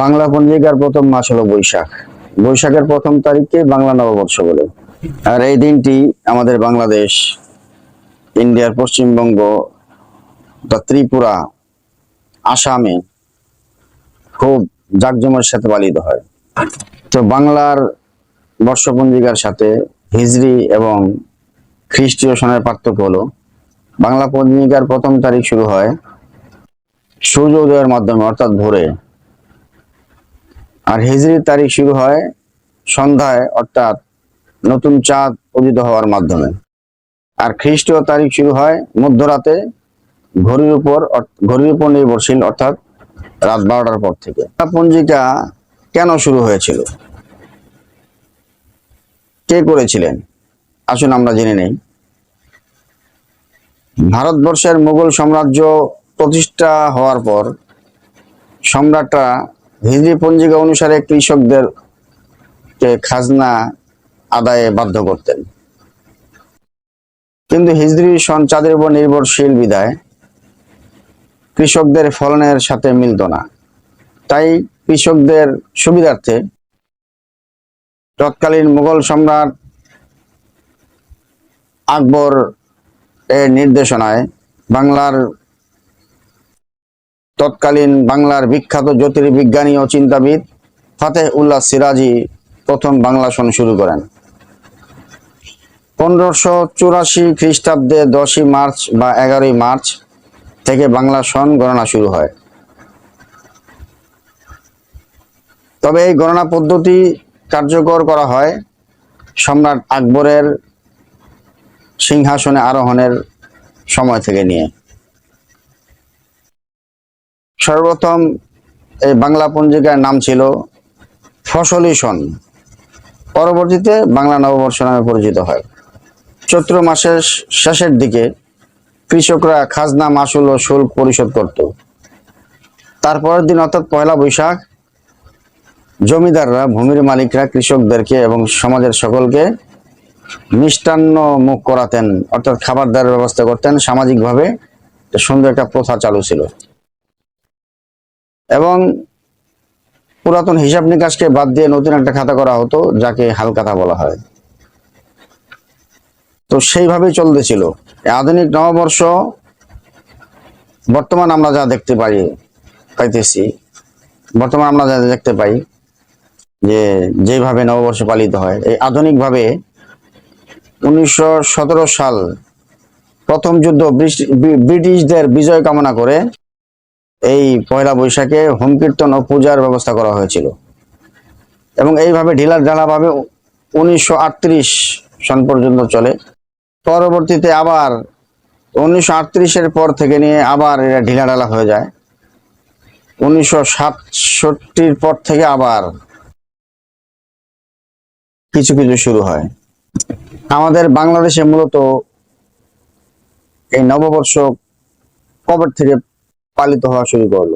বাংলা পঞ্জিকার প্রথম মাস হলো বৈশাখ। বৈশাখের প্রথম তারিখকে বাংলা নববর্ষ বলে। আর এই দিনটি আমাদের বাংলাদেশ, ইন্ডিয়ার পশ্চিমবঙ্গ ত্রিপুরা, আসামে খুব জাঁকজমের সাথে পালিত হয়। তো বাংলার বর্ষপঞ্জিকার সাথে হিজরি এবং খ্রিস্টীয় সনের পার্থক্য হলো, বাংলা পঞ্জিকার প্রথম তারিখ শুরু হয় সূর্য উদয়ের মাধ্যমে, অর্থাৎ ভোরে। আর হিজরির তারিখ শুরু হয় সন্ধ্যায়, অর্থাৎ নতুন চাঁদ উদিত হওয়ার মাধ্যমে। আর খ্রিস্টীয় তারিখ শুরু হয় মধ্যরাতে, ঘড়ির উপর ঘড়ির উপর নির্ভরশীল, অর্থাৎ রাত বারোটার পর থেকে। পঞ্জিকা কেন শুরু হয়েছিল? কে করেছিলেন? আসুন আমরা জেনে নেই। ভারতবর্ষের মুঘল সাম্রাজ্য প্রতিষ্ঠা হওয়ার পর সম্রাটরা হিজরি পঞ্জিকা অনুসারে কৃষকদের খাজনা আদায়ে বাধ্য করতেন। কিন্তু হিজরি সন চাঁদের উপর নির্ভরশীল বিদায়। কৃষকদের ফলনের সাথে মিলত না। তাই কৃষকদের সুবিধার্থে তৎকালীন মুঘল সম্রাট আকবর এর নির্দেশনায় বাংলার তৎকালীন বাংলার বিখ্যাত জ্যোতির্বিজ্ঞানী ও চিন্তাবিদ ফাতেহ উল্লাহ সিরাজি প্রথম বাংলা সন শুরু করেন। পনেরোশো চুরাশি খ্রিস্টাব্দে দশই মার্চ বা এগারোই মার্চ থেকে বাংলা সন গণনা শুরু হয়। তবে এই গণনা পদ্ধতি কার্যকর করা হয় সম্রাট আকবরের সিংহাসনে আরোহণের সময় থেকে নিয়ে। সর্বপ্রথম এই বাংলা পঞ্জিকার নাম ছিল ফসলি সন পরবর্তীতে বাংলা নববর্ষ নামে পরিচিত হয়। চৈত্র মাসের শেষের দিকে কৃষকরা খাজনা, মাসুল ও শুল্ক পরিশোধ করত। তারপরের দিন অর্থাৎ পয়লা বৈশাখ, জমিদাররা, ভূমির মালিকরা কৃষকদেরকে এবং সমাজের সকলকে মিষ্টান্ন মুখ করাতেন, অর্থাৎ খাবার দেওয়ার ব্যবস্থা করতেন। সামাজিকভাবে সুন্দর একটা প্রথা চালু ছিল। এবং পুরাতন হিসাব নিকাশকে বাদ দিয়ে নতুন একটা খাতা করা হতো, যাকে হালখাতা বলা হয়। তো সেইভাবেই চলতেছিল। আধুনিক নববর্ষ, বর্তমান আমরা যা দেখতে পাই, পাইতেছি, বর্তমান আমরা যা দেখতে পাই, যে যেভাবে নববর্ষ পালিত হয়, এই আধুনিকভাবে উনিশশো সতেরো সাল প্রথম যুদ্ধ ব্রিটিশদের বিজয় কামনা করে এই পয়লা বৈশাখে হোম কীর্তন ও পূজার ব্যবস্থা করা হয়েছিল। এবং এইভাবে ঢিলা ঢালাভাবে উনিশশো আটত্রিশ সন পর্যন্ত চলে। পরবর্তীতে আবার উনিশশো আটত্রিশের পর থেকে নিয়ে আবার এটা ঢিলা ঢালা হয়ে যায়। উনিশশো সাতষট্টির পর থেকে আবার কিছু কিছু শুরু হয়। আমাদের বাংলাদেশে মূলত এই নববর্ষ কবে থেকে পালিত হওয়া শুরু করল।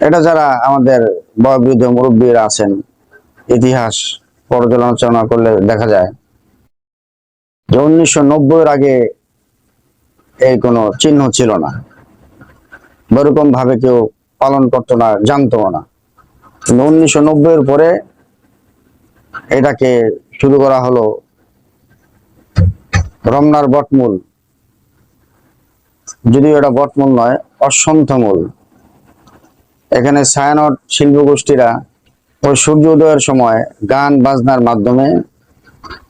এটা যারা আমাদের বয়োবৃদ্ধ মুরব্বীরা আছেন, ইতিহাস পর্যালোচনা করলে দেখা যায় যে উনিশশো নব্বইয়ের আগে এই কোনো চিহ্ন ছিল না। ওরকম ভাবে কেউ পালন করতো না, জানতো না। কিন্তু উনিশশো নব্বইয়ের পরে এটাকে শুরু করা হলো রমনার বটমূল। যদিও এটা বটমূল নয় অসন্থমূল এখানে ছায়ানট শিল্প গোষ্ঠীরা ওই সূর্য উদয়ের সময় গান বাজনার মাধ্যমে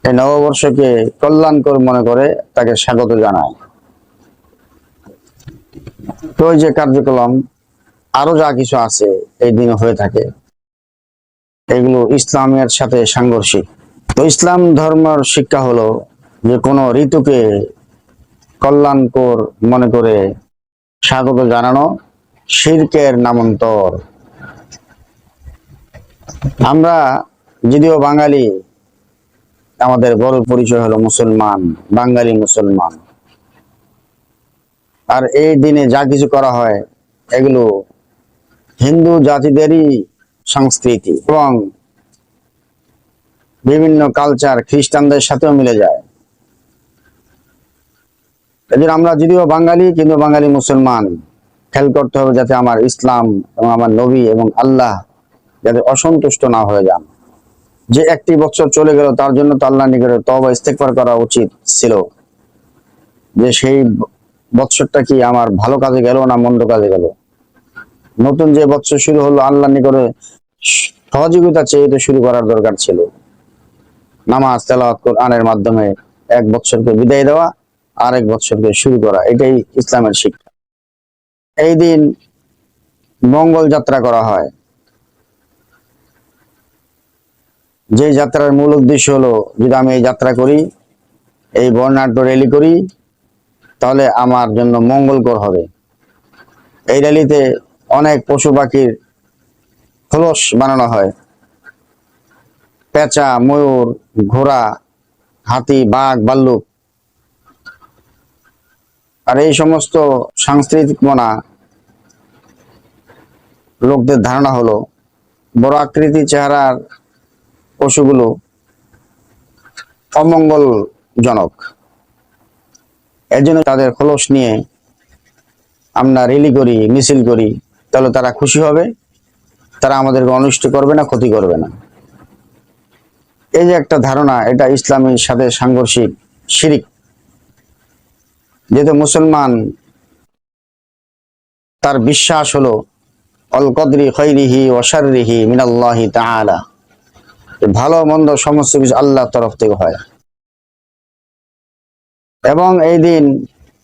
এই নববর্ষকে কল্যাণকর মনে করে তাকে স্বাগত জানায়। তো ওই যে কার্যক্রম, আরও যা কিছু আছে এই দিনে হয়ে থাকে। এগুলো ইসলামের সাথে সাংঘর্ষিক। তো ইসলাম ধর্মের শিক্ষা হলো যে কোনো ঋতুকে কল্যাণকর মনে করে স্বাগত জানানো শিরকের নামান্তর। আমরা যদিও বাঙালি, আমাদের বড় পরিচয় হলো মুসলমান, বাঙালি মুসলমান। আর এই দিনে যা কিছু করা হয়, এগুলো হিন্দু জাতিদেরই সংস্কৃতি এবং বিভিন্ন কালচার খ্রিস্টানদের সাথেও মিলে যায়। এদের আমরা যদিও বাঙালি, কিন্তু বাঙালি মুসলমান, খেয়াল করতে হবে যাতে আমার ইসলাম এবং আমার নবী এবং আল্লাহ যাতে অসন্তুষ্ট না হয়ে যান। যে একটি বছর চলে গেল, তার জন্য তো আল্লাহ নিকটে তবা ইস্তেকবার করা উচিত ছিল। যে সেই বছরটা কি আমার ভালো কাজে গেল না মন্দ কাজে গেল? নতুন যে বছর শুরু হলো আল্লাহ নিকটে সহযোগিতা চেয়ে তো শুরু করার দরকার ছিল। নামাজ, তেলাওয়াত, কোরআনের মাধ্যমে এক বছরকে বিদায় দেওয়া আর এক বছরকে শুরু করা, এটাই ইসলামের শিক্ষা। এই দিন মঙ্গল যাত্রা করা হয়। যে যাত্রার মূল উদ্দেশ্য হলো, যদি আমি এই যাত্রা করি, এই বর্ণাঢ্য র্যালি করি, তাহলে আমার জন্য মঙ্গলকর হবে। এই র্যালিতে অনেক পশু পাখির খোলস বানানো হয়। পেঁচা, ময়ূর, ঘোড়া, হাতি, বাঘ ভাল্লুক আর এই সমস্ত সাংস্কৃতিক মনা লোকদের ধারণা হলো, বড় আকৃতি চেহারার পশুগুলো অমঙ্গলজনক। এর জন্য তাদের খোলস নিয়ে আমরা রেলি করি, মিছিল করি, তাহলে তারা খুশি হবে, তারা আমাদেরকে অনিষ্ট করবে না, ক্ষতি করবে না। এই যে একটা ধারণা, এটা ইসলামের সাথে সাংঘর্ষিক, শিরিক। যেহেতু মুসলমান, তার বিশ্বাস হলো, অল কদরি খৈরিহি ওয়াশারিহি মিনাল্লাহি তাআলা। ভালো মন্দ সমস্ত কিছু আল্লাহর তরফ থেকে হয়। এবং এই দিন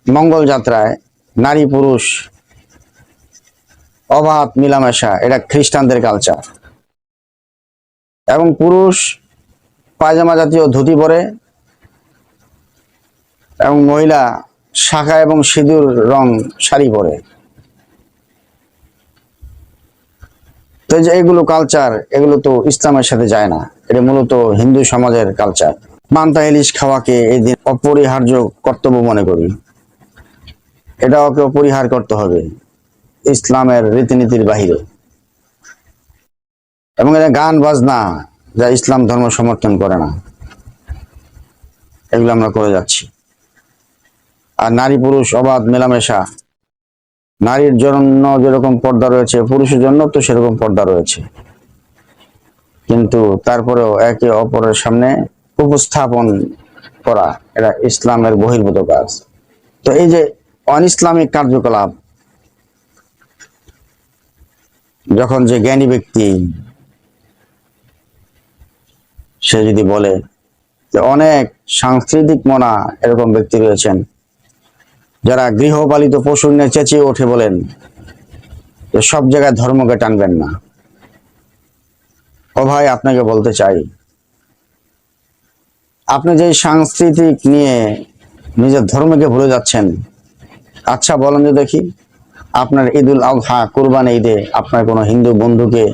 মঙ্গল যাত্রায় নারী পুরুষ, অবাধ মিলামেশা, এটা খ্রিস্টানদের কালচার এবং পুরুষ পায়জামা জাতীয় ধুতি পরে, এবং মহিলা শাখা এবং সিঁদুর রং শাড়ি পরে। তো যে এগুলো কালচার এগুলো তো ইসলামের সাথে যায় না। এটা মূলত হিন্দু সমাজের কালচার মান্তা ইলিশ খাওয়াকে এই দিন অপরিহার্য কর্তব্য মনে করি। এটা ওকে অপরিহার করতে হবে ইসলামের রীতিনীতির বাহিরে। এবং এটা গান, বাজনা যা ইসলাম ধর্ম সমর্থন করে না। এগুলো আমরা করে যাচ্ছি। আর নারী পুরুষ অবাধ মেলামেশা। নারীর জন্য যেরকম পর্দা রয়েছে, পুরুষের জন্য তো সেরকম পর্দা রয়েছে। কিন্তু তারপরেও একে অপরের সামনে উপস্থাপন করা এটা ইসলামের বহির্ভূত কাজ। তো এই যে অন ইসলামিক কার্যকলাপ, যখন যে জ্ঞানী ব্যক্তি সে যদি বলে যে অনেক সাংস্কৃতিক মনা এরকম ব্যক্তি রয়েছেন যারা গৃহপালিত পশু নিয়ে চেঁচিয়ে ওঠে বলেন সব জায়গায় ধর্মকে টানবেন না। ও ভাই, আপনাকে বলতে চাই, আপনি যে সাংস্কৃতিক নিয়ে নিজের ধর্মকে ভুলে যাচ্ছেন আচ্ছা বলেন যে দেখি, আপনার ঈদুল আজহা কুরবান ঈদে আপনার কোনো হিন্দু বন্ধুকে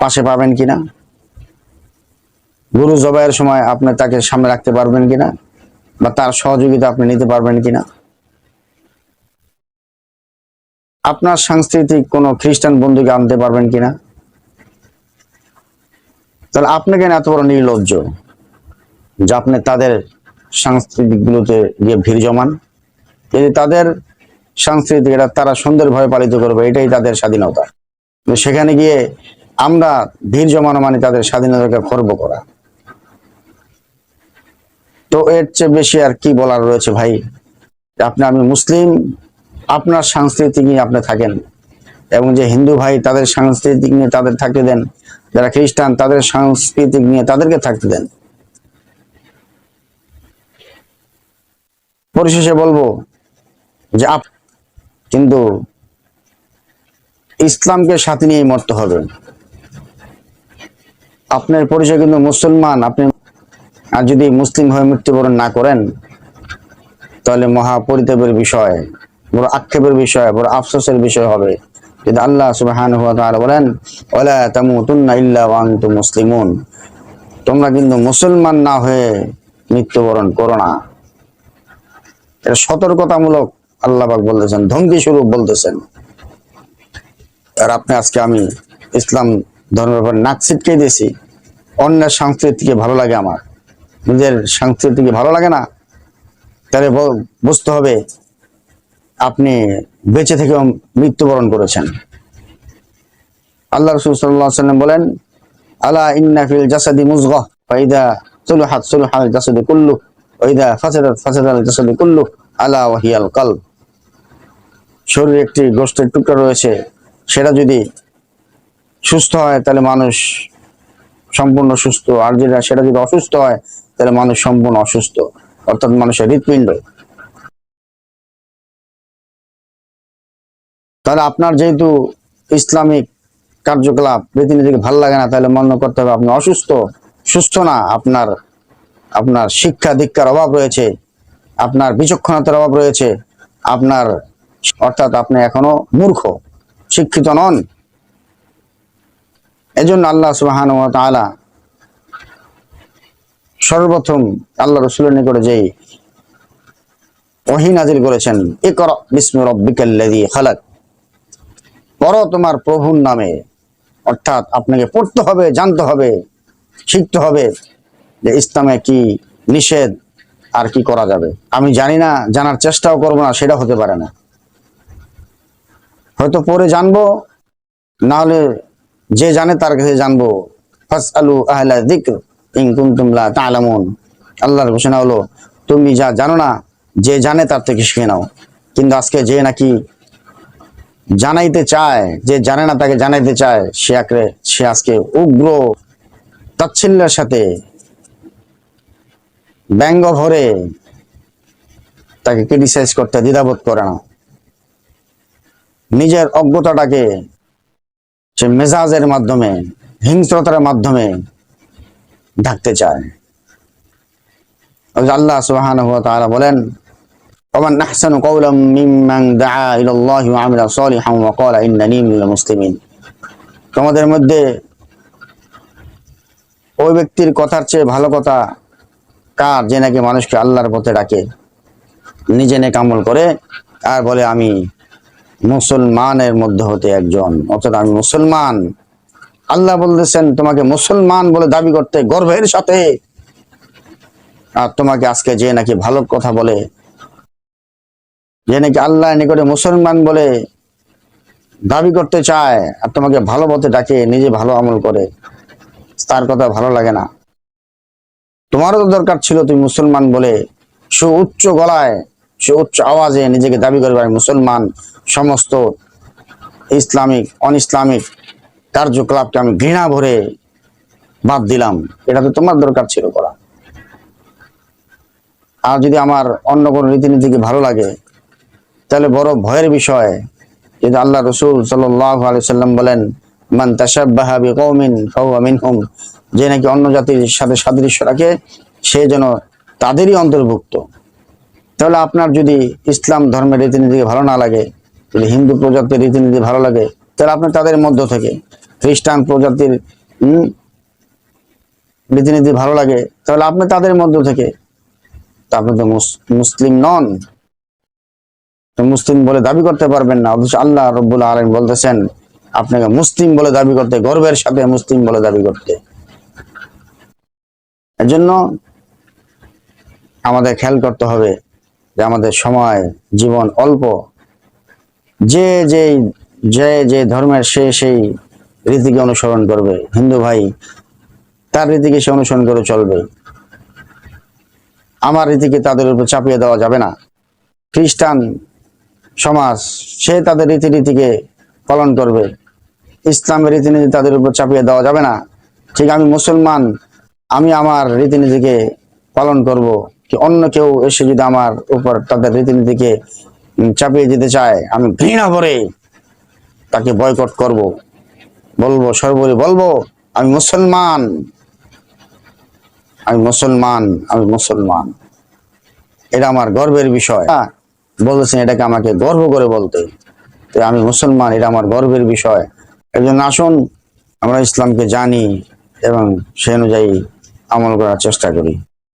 পাশে পাবেন কিনা? গুরু জবাইয়ের সময় আপনি তাকে সামনে রাখতে পারবেন কিনা? বা তার সহযোগিতা আপনি নিতে পারবেন কিনা? আপনার সাংস্কৃতিক কোনো খ্রিস্টান বন্ধুকে আনতে পারবেন কিনা? তাহলে আপনি কেন এত বড় নির্লজ্জ যে আপনি তাদের সাংস্কৃতিক গুলোতে গিয়ে ভিড় জমান? যদি তাদের সাংস্কৃতিক এটা তারা সুন্দরভাবে পালিত করবে, এটাই তাদের স্বাধীনতা। সেখানে গিয়ে আমরা ভিড় জমানো মানে তাদের স্বাধীনতাকে খর্ব করা। তো এর চেয়ে বেশি আর কি বলার রয়েছে ভাই? আপনি, আমি মুসলিম, আপনার সাংস্কৃতিক নিয়ে আপনি থাকেন। এবং যে হিন্দু ভাই, তাদের সাংস্কৃতিক নিয়ে তাদের থাকতে দেন। যারা খ্রিস্টান, তাদের সাংস্কৃতিক নিয়ে তাদেরকে থাকতে দেন। পরিশেষে বলব যে আপ, কিন্তু ইসলামকে সাথে নিয়ে মরতে হবে। আপনার পরিচয় কিন্তু মুসলমান, আপনি আর যদি মুসলিম হয়ে মৃত্যুবরণ না করেন, তাহলে মহা পরিতাপের বিষয়, বড় আক্ষেপের বিষয়, বড় আফসোসের বিষয় হবে। যদি আল্লাহ তাআলা বলেন, ওয়ালা তামুতুন্না ইল্লা ওয়া আনতুম মুসলিমুন তোমরা কিন্তু মুসলমান না হয়ে মৃত্যুবরণ করো না। এটা সতর্কতামূলক আল্লাহ পাক বলতেছেন ধমকি স্বরূপ বলতেছেন। আর আপনি আজকে আমি ইসলাম ধর্মের উপর নাক ছিটকে দিয়েছি, অন্যের সংস্কৃতিকে ভালো লাগে আমার। নিজের সংস্কৃতিকে ভালো লাগে না, তাহলে বুঝতে হবে আপনি বেঁচে থেকেও মৃত্যুবরণ করেছেন। আল্লাহ রসুল সাল্লাহ সাল্লাম বলেন, আলা ইন্না ফিল জাসাদি মুজগাহ ফাইদা সুলহাত সুলহাল জাসাদি কুল্লু ওইদা ফাসাদাত ফাসাদাল জাসাদি কুল্লু, আলা ওয়াহিয়াল কলব। শরীরে একটি গোষ্ঠের টুকরা রয়েছে, সেটা যদি সুস্থ হয়, তাহলে মানুষ সম্পূর্ণ সুস্থ, আর যেটা সেটা যদি অসুস্থ হয় তাহলে মানুষ সম্পূর্ণ অসুস্থ। অর্থাৎ মানুষের হৃৎপিণ্ড। তাহলে আপনার যেহেতু ইসলামিক কার্যকলাপ রীতিনীতিকে ভালো লাগে না, তাহলে মনে করতে হবে আপনি অসুস্থ। সুস্থ না, আপনার আপনার শিক্ষা দীক্ষার অভাব রয়েছে। আপনার বিচক্ষণতার অভাব রয়েছে। আপনার, অর্থাৎ আপনি এখনও মূর্খ, শিক্ষিত নন। এজন্য আল্লাহ তাআলা সর্বপ্রথম আল্লাহ রসুলের নিকটে যেই ওহী নাজিল করেছেন, ইকরা বিসমি রাব্বিকাল্লাযী খালাক পড়ো তোমার প্রভুর নামে, অর্থাৎ আপনাকে পড়তে হবে, জানতে হবে, শিখতে হবে যে ইসলামে কি নিষেধ আর কি করা যাবে। আমি জানি না, জানার চেষ্টাও করব না, সেটা হতে পারে না। হয়তো পরে জানব না হলে যে জানে তার কাছে জানব ফাস আলু আহলা দিক্র ইন কুনতুম লা তা'লামুন। আল্লাহর ঘোষণা হলো, তুমি যা জানো না, যে জানে তার থেকে শিখে নাও। কিন্তু আজকে যে নাকি জানাইতে চায়, যে জানে না তাকে জানাইতে চায়, সে আঁকড়ে, সে আজকে উগ্র তাচ্ছিল্যের সাথে ব্যঙ্গ ভরে তাকে ক্রিটিসাইজ করতে, দ্বিধাবোধ করে না। নিজের অজ্ঞতাটাকে সে মেজাজের মাধ্যমে, হিংস্রতার মাধ্যমে ঢাকতে চায় ওই যে আল্লাহ সুবহানাহু ওয়া তাআলা বলেন ومن أحسن قولا ممن دعا إلى الله وعمل صالحا وقال إنني من المسلمين তোমাদের মধ্যে ওই ব্যক্তির কথার চেয়ে ভালো কথা কার যে নাকি মানুষকে আল্লাহর পথে ডাকে নিজে নেক আমল করে আর বলে আমি মুসলমানের মধ্যে হতে একজন অর্থাৎ আমি মুসলমান আল্লাহ বলতেছেন, তোমাকে মুসলমান বলে দাবি করতে গর্বের সাথে। আর তোমাকে আজকে যে নাকি ভালো কথা বলে, যে নাকি আল্লাহ নিকটে মুসলমান বলে দাবি করতে চায়, আর তোমাকে ভালো পথে ডাকে, নিজে ভালো আমল করে, তার কথা ভালো লাগে না। তোমারও তো দরকার ছিল তুমি মুসলমান বলে সু উচ্চ গলায়, সে উচ্চ আওয়াজে নিজেকে দাবি করবে মুসলমান, সমস্ত ইসলামিক অন ইসলামিক কার্যকলাপকে আমি ঘৃণা ভরে বাদ দিলাম। এটা তো তোমার দরকার ছিল করা। আর যদি আমার অন্য কোনো রীতিনীতিকে ভালো লাগে, তাহলে বড় ভয়ের বিষয়, যদি আল্লাহ রসুল সাল্লাম বলেন, মান ফাহুয়া মিনহুম যে নাকি অন্য জাতির সাথে সাদৃশ্য রাখে, সে যেন তাদেরই অন্তর্ভুক্ত। তাহলে আপনার যদি ইসলাম ধর্মের রীতিনীতিকে ভালো না লাগে, যদি হিন্দু প্রজাতির রীতিনীতি ভালো লাগে তাহলে আপনি তাদের মধ্য থেকে, খ্রিস্টান প্রজাতির রীতিনীতি ভালো লাগে, তাহলে আপনি তাদের মধ্য থেকে আপনি তো মুসলিম নন। মুসলিম বলে দাবি করতে পারবেন না, অথচ আল্লাহ রব্বুল আলম বলতেছেন, আপনাকে মুসলিম বলে দাবি করতে, গর্বের সাথে মুসলিম বলে দাবি করতে। এজন্য আমাদের খেয়াল করতে হবে যে আমাদের সময়, জীবন অল্প। যে যে যে যে ধর্মের সে সেই রীতিকে অনুসরণ করবে, হিন্দু ভাই, তার রীতিকে সে অনুসরণ করে চলবে। আমার রীতিকে তাদের উপর চাপিয়ে দেওয়া যাবে না। খ্রিস্টান সমাজ, সে তাদের রীতিনীতিকে পালন করবে। ইসলামের রীতিনীতি তাদের উপর চাপিয়ে দেওয়া যাবে না। ঠিক আমি মুসলমান, আমি আমার রীতিনীতিকে পালন করব। কি অন্য কেউ এসে যদি আমার উপর তাদের রীতিনীতিকে চাপিয়ে দিতে চায়, আমি ঘৃণা করে তাকে বয়কট করব। বলব সর্বোপরি বলব আমি মুসলমান। আমি মুসলমান আমি মুসলমান। এটা আমার গর্বের বিষয়। হ্যাঁ, বলেছেন এটাকে আমাকে গর্ব করে বলতে। তো আমি মুসলমান এটা আমার গর্বের বিষয়। একজন আসুন আমরা ইসলামকে জানি এবং সে অনুযায়ী আমল করার চেষ্টা করি।